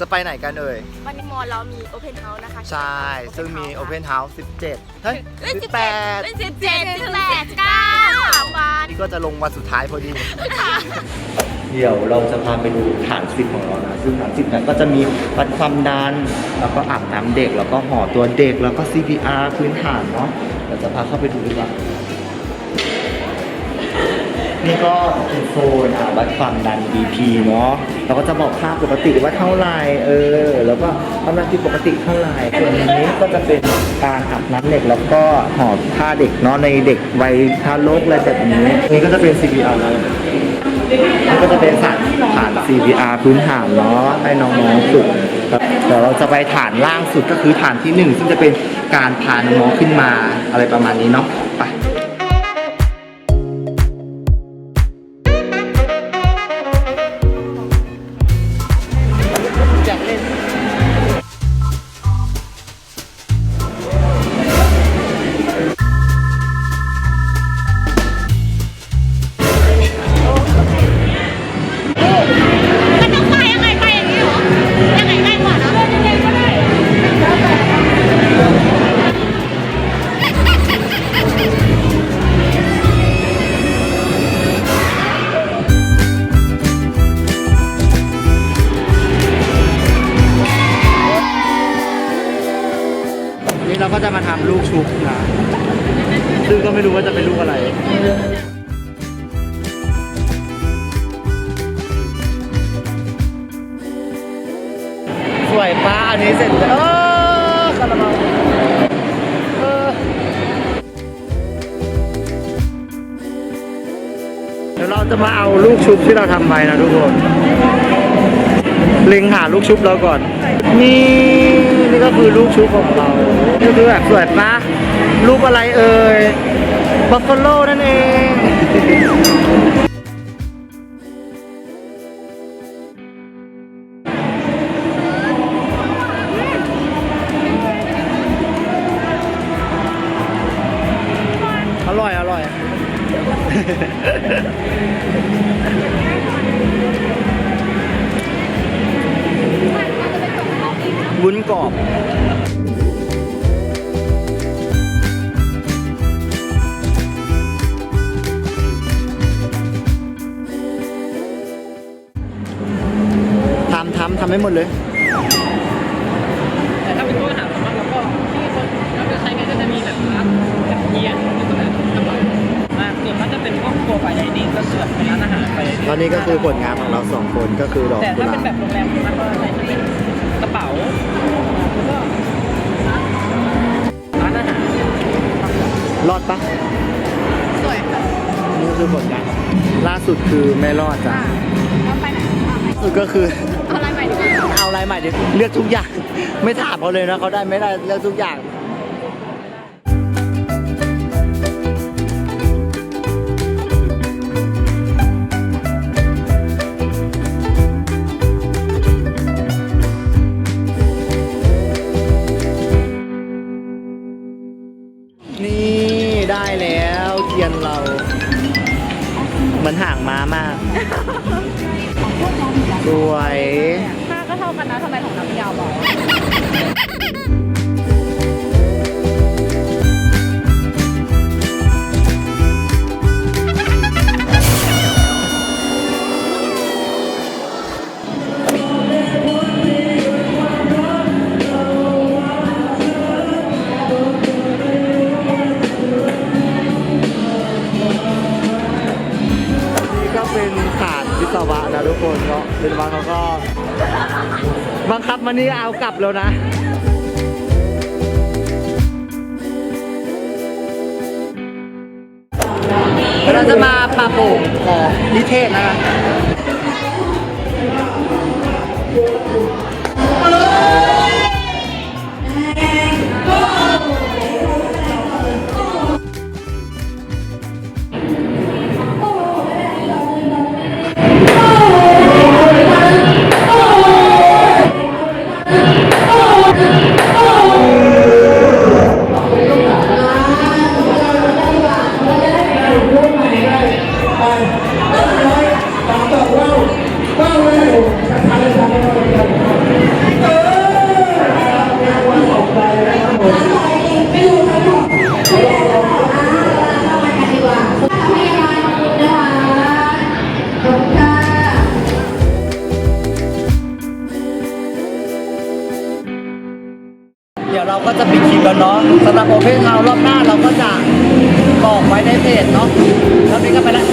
จะไปไหนกันเอ่ย วันนี้มอเรามีโอเพนเฮาส์นะคะใช่ ซึ่งมี Open House 17 เฮ้ยเอ้ยสิบ18แปดสิบเจ็ดสิบแปดเก้าสามวันนี่ก็จะลงวันสุดท้ายพอดี เดี๋ยวเราจะพาไปดูฐานสิบของเรานะ ซึ่งฐานสิบนั้นก็จะมีวัดความดัน แล้วก็อาบน้ำเด็ก แล้วก็ห่อตัวเด็ก แล้วก็ CPR พื้นฐานเนาะเดี๋ยวจะพาเข้าไปดูดีกว่า นี่ก็เป็นโซนอ่าวัดความดัน BP เนาะ เราก็จะบอกค่าปกติว่าเท่าไหร่เออ แล้วก็ความดันผิดปกติเท่าไหร่ส่วนนี้ก็จะเป็นการอาบน้ำเด็กแล้วก็ห่อผ้าเด็กเนาะในเด็กวัยทารกอะไรแบบนี้นี่ก็จะเป็น CPR นะนี่ก็จะเป็นสารฐาน CPR พื้นฐานเนาะให้น้องๆฝึกครับเดี๋ยวเราจะไปฐานล่างสุดก็คือฐานที่หนึ่งซึ่งจะเป็นการพาน้องๆขึ้นมาอะไรประมาณนี้เนาะไป จะมาทำลูกชุบนะซึ่งก็ไม่รู้ว่าจะเป็นลูกอะไรสวยป้าอันนี้เสร็จแล้วเออคาราบาเออเดี๋ยวเราจะมาเอาลูกชุบที่เราทำไปนะทุกคนเล็งหาลูกชุบเราก่อนนี่ นี่ก็คือลูกชุบของเรานี่คือแบบสวยปะลูกอะไรเอ่ยบัฟฟาโลนั่นเองอร่อย อร่อย วุ้นกรอบทำทำทำให้หมดเลย แต่ถ้าเป็นตัวอาหารส่วนมากเราก็ที่คนเราจะใช้กันก็จะมีแบบร้านแบบเยียนแล้วก็แบบกระเป๋ามากส่วนมากจะเป็นพวกตัวไฟไดนิ่งก็เสือกเป็นร้านอาหารไปตอนนี้ก็คือผลงานของเราสองคนก็คือดอกแต่กุถ้าหเป็นแบลาบบโรงแรมส่วนมากก็จะเป็น กระเป๋าแล้วก็ร้านอาหารรอดปะสวยค่ะนี่คือผลงานล่าสุดคือไม่รอดจ้ะเราไปไหนสุดก็คือ เอาอะไรใหม่ดีกว่า เอาอะไรใหม่ดิเลือกทุกอย่าง ไม่ถามเขาเลยนะเขาได้ไม่ได้เลือกทุกอย่าง อนห่างม้ามาก สวย ห้าก็เท่ากันนะทำไมของน้ำยาวบอกาวะนะทุกคนเนาะเป็นวังเขาก็บังคับมานี่เอากลับแล้วนะเราจะมาปราโป่งของนิเทศนะคะ ดี๋ยวเราก็จะปิดคลิปแล้วเนาะสำหรับโอเพนเฮารอบหน้าเราก็จะบอกไว้ในเพจเนาะแล้วนี้ก็ไปแล้ว